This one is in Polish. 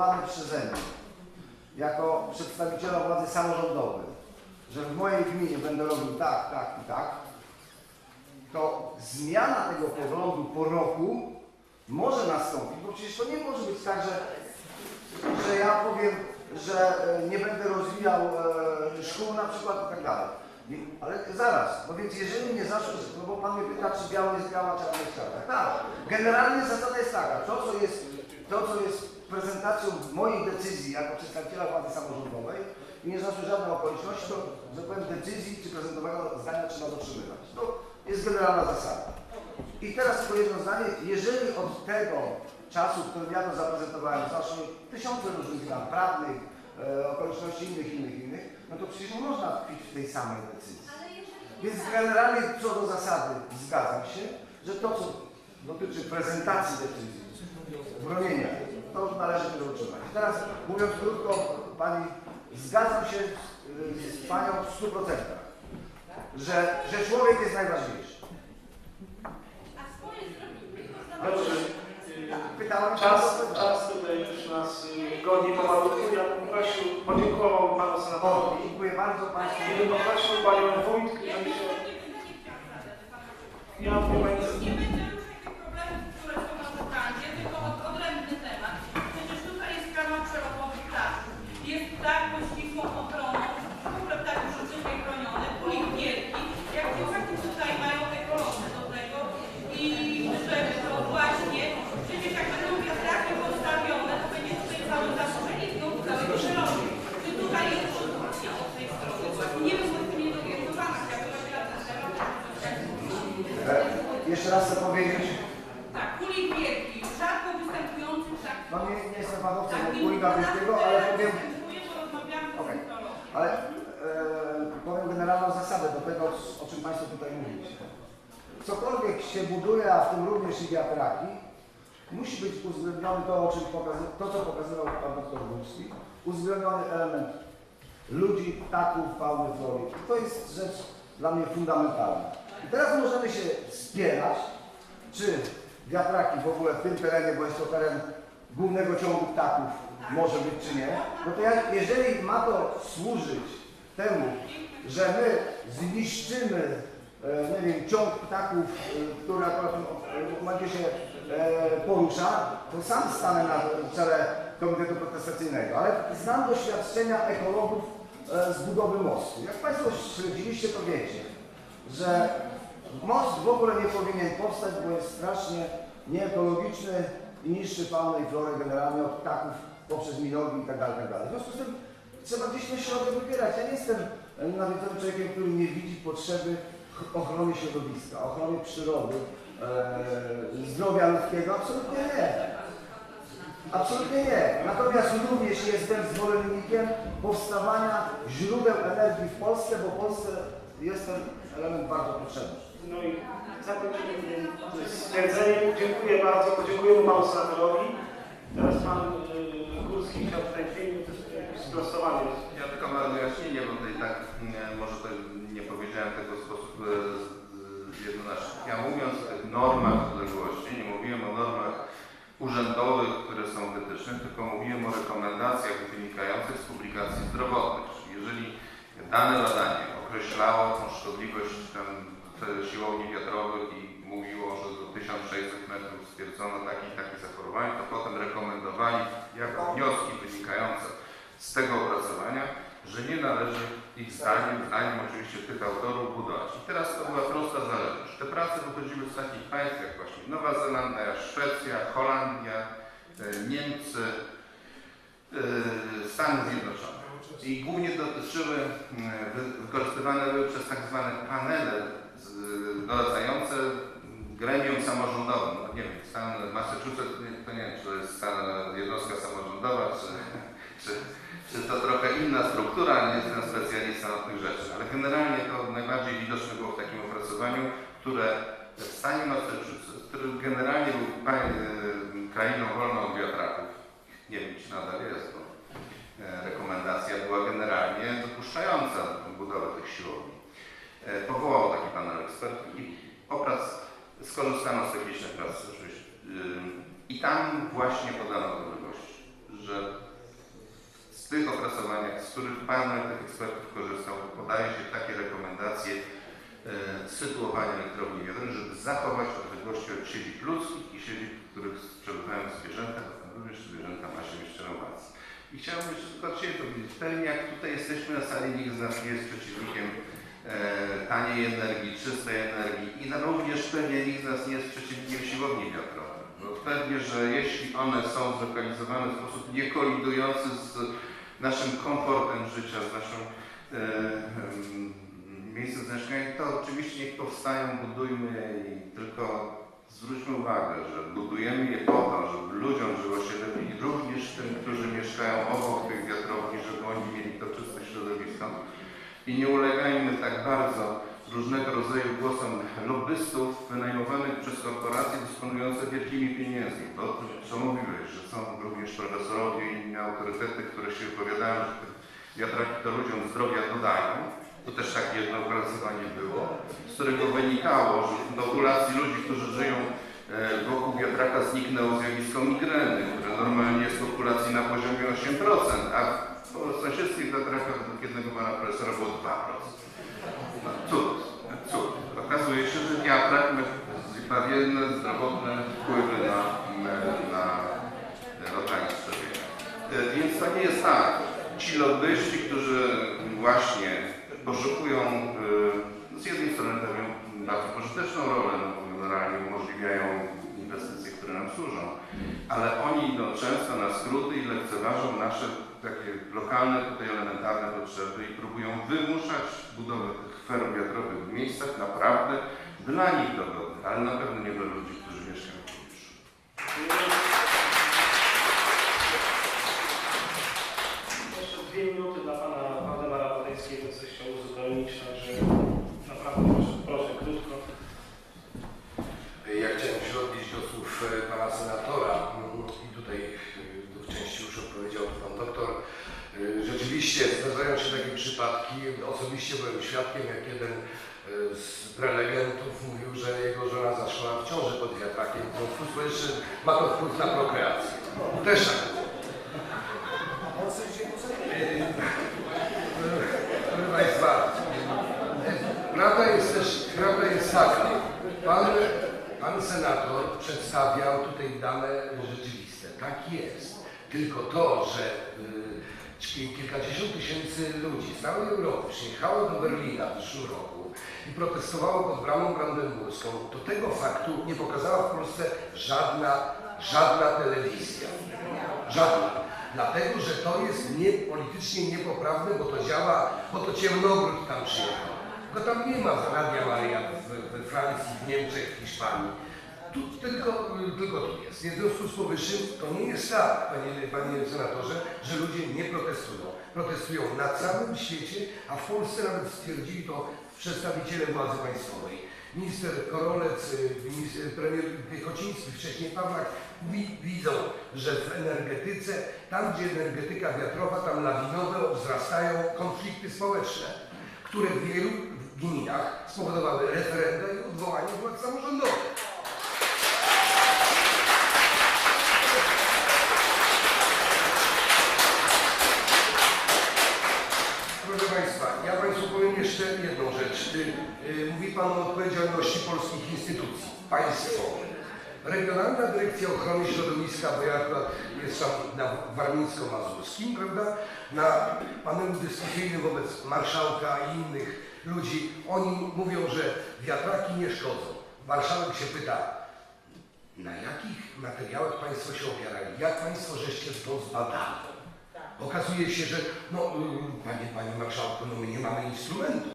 zadecydowane przeze mnie, jako przedstawiciela władzy samorządowej, że w mojej gminie będę robił tak, tak i tak, to zmiana tego poglądu po roku może nastąpić, bo przecież to nie może być tak, że, że ja powiem, że e, nie będę rozwijał e, szkół na przykład i tak dalej. Ale zaraz, no więc jeżeli nie zawsze, no bo Pan mnie pyta, czy biała jest biała, czarna jest czarna. Tak, generalnie zasada jest taka, to co jest, to, co jest prezentacją mojej decyzji jako przedstawiciela władzy samorządowej i nie znaczy żadnej okoliczności, to, że decyzji czy prezentowanego zdania trzeba dotrzymywać. To jest generalna zasada. I teraz tylko jedno zdanie, jeżeli od tego czasu, w którym ja to zaprezentowałem, znacznie tysiące różnych zmian prawnych, e, okoliczności innych, innych, innych, no to przecież nie można tkwić w tej samej decyzji. Więc generalnie co do zasady zgadzam się, że to, co dotyczy prezentacji decyzji, bronienia, to należy tego utrzymać. Teraz mówiąc krótko, Pani, zgadzam się z, z Panią w 100%, że, że człowiek jest najważniejszy. A swoje zrobimy. Dobrze. Pytałem Czas, czas tutaj już nas y, goni pomalutku. Ja bym prosił, podziękował Panu Senatorowi. dziękuję bardzo Państwu. I bym poprosił Panią Wójt, żeby się... Ja bym Pani... Nie będzie ruszać tych problemów, które są na wybranie, tylko od, odrębny temat. Przecież tutaj jest sprawa przelotowych ptaków. Jest ptak pod ścisłą ochroną, w ogóle ptaki rzeczywiście chronione, kulik wielki. Jak chłopaki tutaj mają ekologię do tego i żeby to właśnie, przecież jak będą wiatraki postawione, to będzie tutaj całe zaburzenie znowu całego przyrodu. Czy tutaj jest produkcja od tej strony właśnie? Nie wiem, bo jestem niedowiadowana, jak to się lata E, jeszcze raz chcę powiedzieć, Tak, kulik wielki, rzadko występujący ptak. no nie, nie jestem fachowcem Tak, od nie kulika mówię, wielkiego, że ale teraz powiem, występuje, bo rozmawiamy z Okej. psychologiem. ale e, powiem generalną zasadę do tego, o czym Państwo tutaj mówiliście. Cokolwiek się buduje, a w tym również i wiatraki, musi być uwzględniony to, o czym to co pokazywał Pan doktor Górski, uwzględniony element ludzi, ptaków, fauny, flory. I to jest rzecz dla mnie fundamentalna. I teraz możemy się spierać, czy wiatraki w ogóle w tym terenie, bo jest to teren głównego ciągu ptaków, może być czy nie, no to jak, jeżeli ma to służyć temu, że my zniszczymy, nie wiem, ciąg ptaków, e, który akurat momencie się e, porusza, to sam stanę na czele Komitetu Protestacyjnego, ale znam doświadczenia ekologów e, z budowy mostu. Jak Państwo śledziliście, to wiecie, że most w ogóle nie powinien powstać, bo jest strasznie nieekologiczny i niszczy faunę i florę generalnie od ptaków poprzez minogi i tak dalej, tak dalej. W związku z tym trzeba gdzieś ten środek wybierać. Ja nie jestem e, nawiedzonym człowiekiem, który nie widzi potrzeby ch- ochrony środowiska, ochrony przyrody, e, zdrowia ludzkiego. Absolutnie nie. Absolutnie nie. Natomiast również jestem zwolennikiem powstawania źródeł energii w Polsce, bo Polsce jest ten element bardzo potrzebny. No i zakończymy tym stwierdzeniem. Dziękuję bardzo. Podziękujemy Panu. Teraz Pan y, Górski chciał tutaj dwie minuty jakieś sprostowanie. Ja tylko na wyjaśnienie, bo tutaj tak nie, może to nie powiedziałem tego w sposób e, z- z- jednoznaczny. Ja mówiąc o tych normach odległości, nie mówiłem o normach urzędowych, które są wytyczne, tylko mówiłem o rekomendacjach wynikających z publikacji zdrowotnych. Czyli jeżeli dane badanie określało tą szkodliwość tam te siłowni wiatrowych i mówiło, że do 1600 metrów stwierdzono takie i takie zachorowanie, to potem rekomendowali jako wnioski wynikające z tego opracowania, że nie należy ich zdaniem, zdaniem oczywiście tych autorów budować. I teraz to była prosta zależność. Te prace wychodziły z takich państw jak właśnie Nowa Zelandia, Szwecja, Holandia, e, Niemcy, e, Stany Zjednoczone. I głównie dotyczyły, e, wy- wykorzystywane były przez tak zwane panele doradzające gremium samorządowym. No nie wiem, stan Massachusetts, to nie wiem, czy to jest stan jednostka samorządowa, czy, czy, czy to trochę inna struktura, nie jestem specjalistą od tych rzeczy, ale generalnie to najbardziej widoczne było w takim opracowaniu, które w stanie Massachusetts, który generalnie był e, krainą wolną od wiatraków, nie wiem, czy nadal jest, rekomendacja była generalnie dopuszczająca budowę tych siłowni. E, Powołał taki panel ekspertów i oprac skorzystano z technicznych prac. Ym, I tam właśnie podano wiadomości, że których panel tych ekspertów korzystał, podaje się takie rekomendacje e, sytuowania elektrowni jądrowej, żeby zachować odległości od siedzib ludzkich i siedzib, w których przebywają zwierzęta, również zwierzęta ma się jeszcze nowacji. I chciałbym jeszcze tylko od siebie powiedzieć, pewnie jak tutaj jesteśmy na sali, nikt z nas nie jest przeciwnikiem e, taniej energii, czystej energii i no, również pewnie nikt z nas nie jest przeciwnikiem siłowni wiatrowych. Bo pewnie, że jeśli one są zlokalizowane w sposób niekolidujący z naszym komfortem życia, z naszą e, em, miejscem zamieszkania, to oczywiście niech powstają, budujmy i tylko zwróćmy uwagę, że budujemy je po to, żeby ludziom żyło się lepiej, również tym, którzy mieszkają obok tych wiatrowni, żeby oni mieli to czyste środowisko. I nie ulegajmy tak bardzo różnego rodzaju głosom lobbystów wynajmowanych przez korporacje dysponujące wielkimi pieniędzmi. To, co mówiłeś, że są również profesorowie i inne autorytety, które się wypowiadają, że wiatraki to ludziom zdrowia dodają. To też takie jedno opracowanie było, z którego wynikało, że w populacji ludzi, którzy żyją e, wokół wiatraka zniknęło zjawisko migreny, które normalnie jest w populacji na poziomie 8%, a w sąsiedzkich wiatrakach według jednego pana profesora było 2%. No, cud, cud. Okazuje się, że wiatrak ma zbawienne, zdrowotne wpływy na, na, na. E, Więc to nie jest tak. Ci lobbyści, którzy właśnie poszukują e, z jednej strony pełnią bardzo pożyteczną rolę, no bo generalnie umożliwiają inwestycje, które nam służą, ale oni idą często na skróty i lekceważą nasze takie lokalne, tutaj elementarne potrzeby i próbują wymuszać budowę tych ferm wiatrowych w miejscach naprawdę dla nich dogodnych, ale na pewno nie dla ludzi, którzy mieszkają w pobliżu. Jeszcze dwie minuty dla pana Podejskiego, coś chciał uzupełnić, także naprawdę proszę, proszę krótko. Ja chciałem się odnieść do słów e, pana senatora i tutaj e, w części już odpowiedział to pan doktor. E, Rzeczywiście zdarzają się takie przypadki. Osobiście byłem świadkiem, jak jeden z prelegentów mówił, że jego żona zaszła w ciąży pod wiatrakiem, ma to wpływ na prokreację. Też tak było. Proszę Państwa, prawda jest też, prawda jest taka, pan, pan senator przedstawiał tutaj dane rzeczywiste, tak jest. Tylko to, że y, kilkadziesiąt tysięcy ludzi z całej Europy przyjechało do Berlina w zeszłym roku i protestowało pod bramą brandenburską, to tego faktu nie pokazała w Polsce żadna, żadna telewizja. Żadna. Dlatego, że to jest nie, politycznie niepoprawne, bo to działa, bo to ciemnogród tam przyjechał. Tylko tam nie ma Radia Maria we Francji, w Niemczech, w Hiszpanii. Tu tylko, tylko tu jest. W związku z powyższym to nie jest tak, panie, panie senatorze, że ludzie nie protestują. Protestują na całym świecie, a w Polsce nawet stwierdzili to przedstawiciele władzy państwowej. Minister Korolec, y, minister, premier Piechociński, wcześniej Pawlak wi- widzą, że w energetyce, tam gdzie energetyka wiatrowa, tam lawinowo wzrastają konflikty społeczne, które w wielu gminach spowodowały referenda i odwołanie władz samorządowych. Proszę Państwa, ja Państwu powiem jeszcze jedną rzecz. Y, y, Mówi Pan o odpowiedzialności polskich instytucji państwowych. Regionalna Dyrekcja Ochrony Środowiska, bo ja akurat jestem na warmińsko-mazurskim, prawda, na panelu dyskusyjnym wobec marszałka i innych ludzi, oni mówią, że wiatraki nie szkodzą. Marszałek się pyta, na jakich materiałach Państwo się opierali? Jak Państwo żeście to zbadali? Okazuje się, że no, y, panie, panie marszałku, no my nie mamy instrumentu.